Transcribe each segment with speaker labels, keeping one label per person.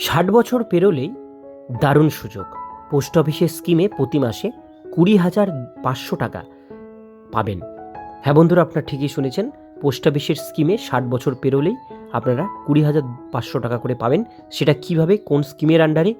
Speaker 1: ষাট বছর পেরোলেই দারুণ সুযোগ। পোস্ট অফিসের স্কিমে প্রতি মাসে কুড়ি হাজার পাঁচশো টাকা পাবেন। হ্যাঁ বন্ধুরা, আপনারা ঠিকই শুনেছেন, পোস্ট অফিসের স্কিমে ষাট বছর পেরোলেই আপনারা কুড়ি হাজার পাঁচশো টাকা করে পাবেন। সেটা কীভাবে, কোন স্কিমের আন্ডারে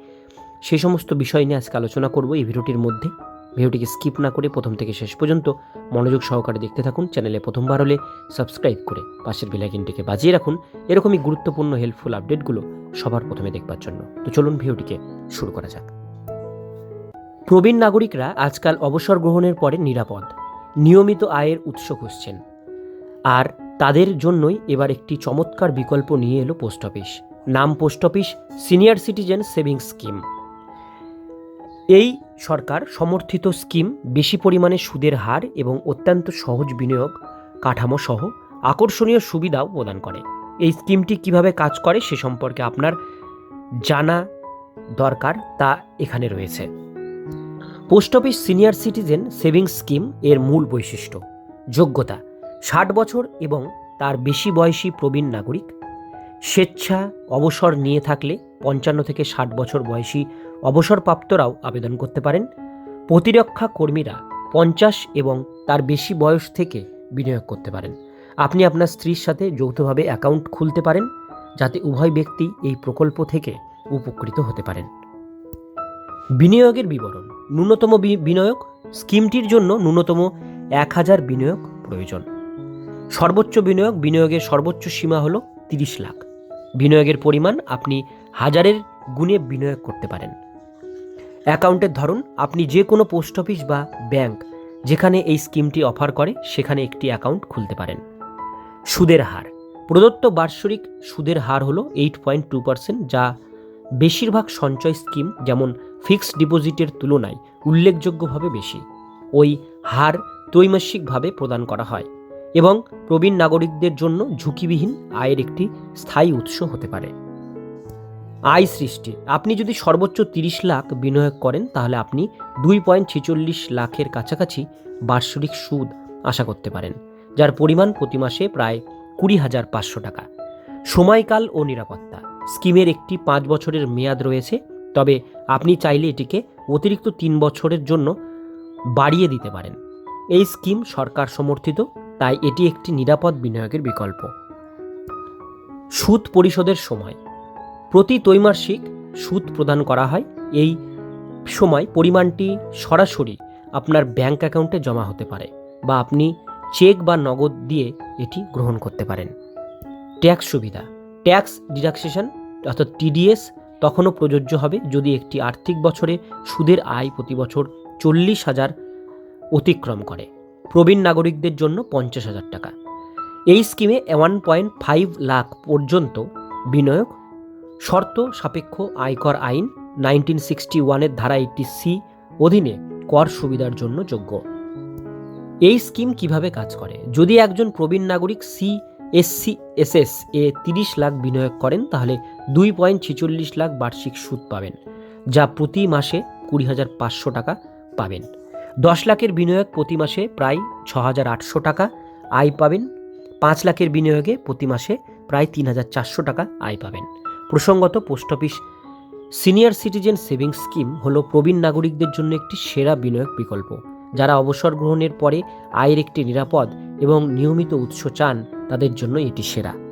Speaker 1: সেই সমস্ত বিষয় নিয়ে আজকে আলোচনা করব এই ভিডিওটির মধ্যে। ভিডিওটিকে স্কিপ না করে প্রথম থেকে শেষ পর্যন্ত মনোযোগ সহকারে দেখতে থাকুন, চ্যানেলে প্রথমবার হলে সাবস্ক্রাইব করে পাশের বেলাইকিনটিকে বাজিয়ে রাখুন। এরকমই গুরুত্বপূর্ণ হেল্পফুল আপডেটগুলো সবার প্রথমে দেখবার জন্য। তো চলুন ভিডিওটিকে শুরু করা যাক। প্রবীণ নাগরিকরা আজকাল অবসর গ্রহণের পরে নিরাপদ, নিয়মিত আয়ের উৎস খুঁজছেন। আর তাদের জন্যই এবার একটি চমৎকার বিকল্প নিয়ে এলো পোস্ট অফিস। নাম post office senior citizen savings scheme. এই সরকার সমর্থিত স্কিম বেশি পরিমাণে সুদের হার এবং অত্যন্ত সহজ বিনিয়োগ কাঠামো সহ আকর্ষণীয় সুবিধাও প্রদান করে। এই স্কিমটি কীভাবে কাজ করে সে সম্পর্কে আপনার জানা দরকার তা এখানে রয়েছে। Post office senior citizen savings scheme এর মূল বৈশিষ্ট্য, যোগ্যতা, ষাট বছর এবং তার বেশি বয়সী প্রবীণ নাগরিক, স্বেচ্ছা অবসর নিয়ে থাকলে পঞ্চান্ন থেকে ষাট বছর বয়সী অবসরপ্রাপ্তরাও আবেদন করতে পারেন। প্রতিরক্ষা কর্মীরা পঞ্চাশ এবং তার বেশি বয়স থেকে বিনিয়োগ করতে পারেন। আপনি আপনার স্ত্রীর সাথে যৌথভাবে অ্যাকাউন্ট খুলতে পারেন, যাতে উভয় ব্যক্তি এই প্রকল্প থেকে উপকৃত হতে পারেন। বিনিয়োগের বিবরণ, ন্যূনতম বিনিয়োগ, স্কিমটির জন্য ন্যূনতম এক হাজার বিনিয়োগ প্রয়োজন। সর্বোচ্চ বিনিয়োগ, বিনিয়োগের সর্বোচ্চ সীমা হলো তিরিশ লাখ। বিনিয়োগের পরিমাণ আপনি হাজারের গুণে বিনিয়োগ করতে পারেন। অ্যাকাউন্টের ধরন, আপনি যে কোনো পোস্ট অফিস বা ব্যাংক যেখানে এই স্কিমটি অফার করে, সেখানে একটি অ্যাকাউন্ট খুলতে পারেন। সুদের হার। প্রদত্ত বার্ষিক সুদের হার হলো এইট পয়েন্ট টু পার্সেন্ট যা বেশিরভাগ সঞ্চয় স্কিম, যেমন ফিক্সড ডিপোজিটের তুলনায় উল্লেখযোগ্যভাবে বেশি। ওই হার ত্রৈমাসিকভাবে প্রদান করা হয় এবং প্রবীণ নাগরিকদের জন্য ঝুঁকিবিহীন আয়ের একটি স্থায়ী উৎস হতে পারে। আয় সৃষ্টি আপনি যদি সর্বোচ্চ তিরিশ লাখ বিনিয়োগ করেন, তাহলে আপনি দুই পয়েন্ট ছেচল্লিশ লাখের কাছাকাছি বার্ষিক সুদ আশা করতে পারেন, যার পরিমাণ প্রতি মাসে প্রায় কুড়ি হাজার পাঁচশো টাকা। সময়কাল ও নিরাপত্তা। স্কিমের একটি পাঁচ বছরের মেয়াদ রয়েছে, তবে আপনি চাইলে এটিকে অতিরিক্ত তিন বছরের জন্য বাড়িয়ে দিতে পারেন। এই স্কিম সরকার সমর্থিত, তাই এটি একটি নিরাপদ বিনিয়োগের বিকল্প। সুদ পরিশোধের সময়। প্রতি ত্রৈমাসিক সুদ প্রদান করা হয়। এই সময় পরিমাণটি সরাসরি আপনার ব্যাংক অ্যাকাউন্টে জমা হতে পারে বা আপনি চেক বা নগদ দিয়ে এটি গ্রহণ করতে পারেন। ট্যাক্স সুবিধা। ট্যাক্স ডিডাকশন অর্থাৎ টিডিএস তখনও প্রযোজ্য হবে যদি একটি আর্থিক বছরে সুদের আয় প্রতি বছর চল্লিশ হাজার অতিক্রম করে। প্রবীণ নাগরিকদের জন্য পঞ্চাশ হাজার টাকা। এই স্কিমে ওয়ান পয়েন্ট ফাইভ লাখ পর্যন্ত বিনিয়োগ শর্ত, সাপেক্ষ, আয়কর আইন, নাইনটিন সিক্সটি ওয়ানের ধারা এইটটি সি অধীনে কর সুবিধার জন্য যোগ্য। এই স্কিম কীভাবে কাজ করে? যদি একজন প্রবীণ নাগরিক সি এসসি এসএস এ তিরিশ লাখ বিনিয়োগ করেন, তাহলে দুই পয়েন্ট ছেচল্লিশ লাখ বার্ষিক সুদ পাবেন, যা প্রতি মাসে কুড়ি হাজার পাঁচশো টাকা পাবেন। দশ লাখের বিনিয়োগ প্রতি মাসে প্রায় ছ হাজার আটশো টাকা আয় পাবেন, পাঁচ লাখের বিনিয়োগে প্রতি মাসে প্রায় তিন হাজার চারশো টাকা আয় পাবেন। প্রসঙ্গত post office, senior citizen savings scheme হল প্রবীণ নাগরিকদের জন্য একটি সেরা বিনিয়োগ বিকল্প, যারা অবসর গ্রহণের পরে আয়ের একটি নিরাপদ এবং নিয়মিত উৎস চান, তাদের জন্য এটি সেরা।